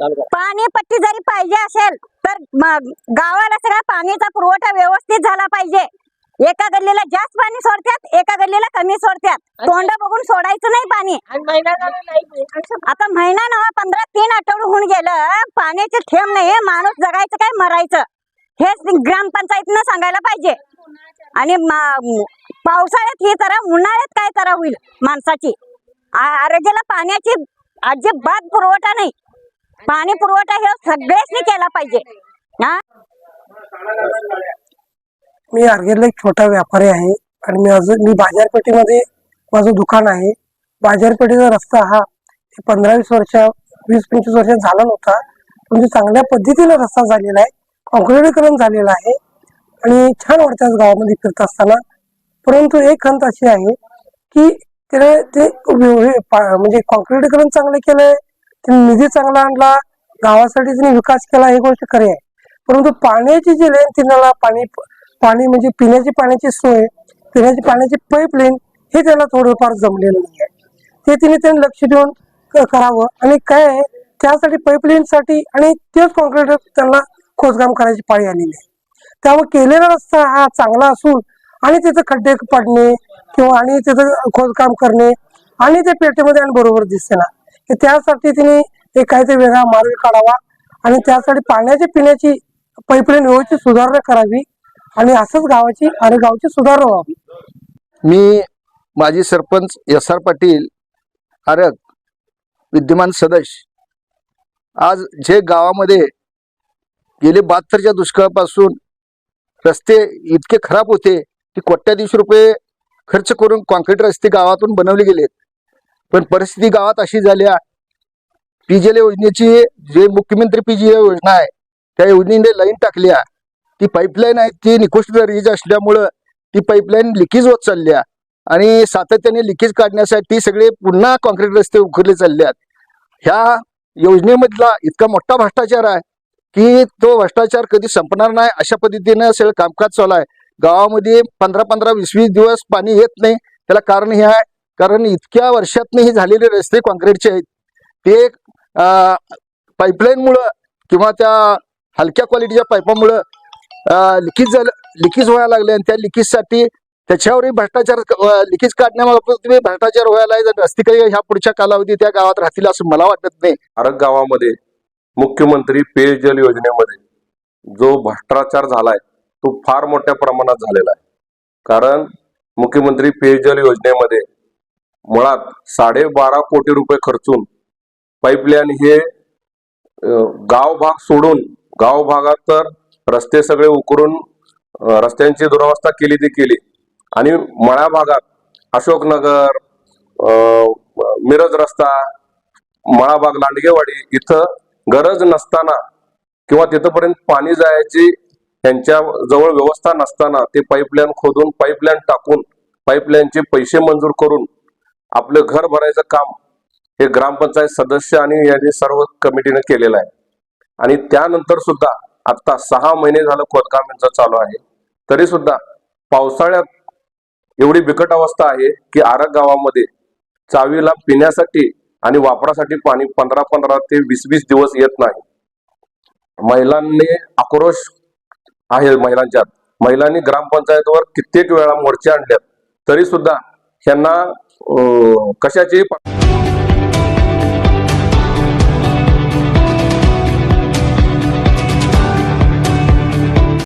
पाणी पट्टी जरी पाहिजे असेल तर गावाला सगळा पाणीचा पुरवठा व्यवस्थित झाला पाहिजे. एका गल्लीला जास्त पाणी सोडतात एका गल्लीला कमी सोडतात. तोंड बघून सोडायचं नाही पाणी. आता महिना नवा पंधरा तीन आठवडे होऊन गेलं पाण्याचे थेंब नाही माणूस जगायचं काय मरायचं? हेच ग्रामपंचायतीनं सांगायला पाहिजे. आणि पावसाळ्यात ही जरा उन्हाळ्यात काय जरा होईल माणसाची. आरोग्याला पाण्याची अजिबात पुरवठा नाही. पाणी पुरवठा हे सगळ्यांनी केला पाहिजे. ना मी आर्गेला एक छोटा व्यापारी आहे आणि मी अजून मी बाजारपेठेमध्ये माझं दुकान आहे. बाजारपेठेचा रस्ता हा पंधरा वीस वर्ष वीस पंचवीस वर्ष झाला नव्हता. म्हणजे चांगल्या पद्धतीने रस्ता झालेला आहे. कॉन्क्रिटीकरण झालेलं आहे. आणि छान वाटतं गावामध्ये फिरत असताना. परंतु एक खंत अशी आहे की त्याला ते म्हणजे कॉन्क्रिटीकरण चांगलं केलंय. निधी चांगला आणला गावासाठी त्यांनी विकास केला ही गोष्ट खरी आहे. परंतु पाण्याची जी लेन तिनाला पाणी पाणी म्हणजे पिण्याची पाण्याची सोय पिण्याची पाण्याची पाईपलाईन हे त्याला थोडंफार जमलेलं नाही आहे. ते तिने त्यांनी लक्ष देऊन करावं. आणि काय आहे त्यासाठी पाईपलाईनसाठी आणि तेच कॉन्क्रीट त्यांना खोदकाम करायची पाळी आलेली आहे. त्यामुळे केलेला रस्ता हा चांगला असून आणि तिथं खड्डे पडणे किंवा आणि तिथं खोदकाम करणे आणि ते पेटेमध्ये आणि बरोबर दिसते ना. त्यासाठी तिने एक काहीतरी वेगळा मार्ग काढावा आणि त्यासाठी पाण्याची पिण्याची पाईपलाईन व्यवस्थित सुधारणा करावी आणि असंच गावाची आणि गावची सुधारणा व्हावी. मी माजी सरपंच एस आर पाटील आरग विद्यमान सदस्य आज जे गावामध्ये गेले बहात्तरच्या दुष्काळापासून रस्ते इतके खराब होते की कोट्याधीश रुपये खर्च करून कॉन्क्रीट रस्ते गावातून बनवले गेलेत. पण परिस्थिती गावात अशी झाल्या पीजीएल योजनेची जे मुख्यमंत्री पीजीएल योजना आहे त्या योजनेने लाईन टाकली आहे. ती पाईपलाईन आहे ती निकृष्ट दर्जाची असल्यामुळं ती पाईपलाईन लिकेज होत चालली आहे. आणि सातत्याने लिकेज काढण्यासाठी सगळे पुन्हा कॉन्क्रीट रस्ते उघडले चालले आहेत. ह्या योजनेमधला इतका मोठा भ्रष्टाचार आहे की तो भ्रष्टाचार कधी संपणार नाही अशा पद्धतीनं सगळं कामकाज चालू आहे. गावामध्ये पंधरा पंधरा वीस वीस दिवस पाणी येत नाही. त्याला कारण हे आहे कारण इतक्या वर्षातनं हे झालेले रस्ते कॉन्क्रीटचे आहेत. ते पाईपलाईनमुळं किंवा त्या हलक्या क्वालिटीच्या पाईपामुळं लिकेज झालं लिकेज व्हायला लागले आणि त्या लिकेजसाठी त्याच्यावरही भ्रष्टाचार लिकेज काढण्याबाबत तुम्ही भ्रष्टाचार व्हायला आहे काही ह्या पुढच्या कालावधी त्या गावात राहतील असं मला वाटत नाही. आरग गावामध्ये मुख्यमंत्री पेयजल योजनेमध्ये जो भ्रष्टाचार झालाय तो फार मोठ्या प्रमाणात झालेला आहे. कारण मुख्यमंत्री पेयजल योजनेमध्ये मुळात साडेबारा कोटी रुपये खर्चून पाईपलाईन हे गाव भाग सोडून गाव भागात तर रस्ते सगळे उकरून रस्त्यांची दुरावस्था केली ती केली. आणि मळ्या भागात अशोकनगर मिरज रस्ता मळाबाग लांडगेवाडी इथं गरज नसताना किंवा तिथपर्यंत पाणी जायची त्यांच्या जवळ व्यवस्था नसताना ते पाईपलाईन खोदून पाईपलाईन टाकून पाईपलाईनचे पैसे मंजूर करून आपलं घर भरायचं काम हे ग्रामपंचायत सदस्य आणि यांनी सर्व कमिटीने केलेलं आहे. आणि त्यानंतर सुद्धा आता सहा महिने झालं खोदकाम यांचं चालू आहे. तरी सुद्धा पावसाळ्यात एवढी बिकट अवस्था आहे की आरग गावामध्ये चावीला पिण्यासाठी आणि वापरासाठी पाणी पंधरा पंधरा ते वीस वीस दिवस येत नाही. महिलांनी आक्रोश आहे महिलांच्यात. महिलांनी ग्रामपंचायतवर कित्येक वेळा मोर्चे आणल्यात. तरी सुद्धा यांना अं,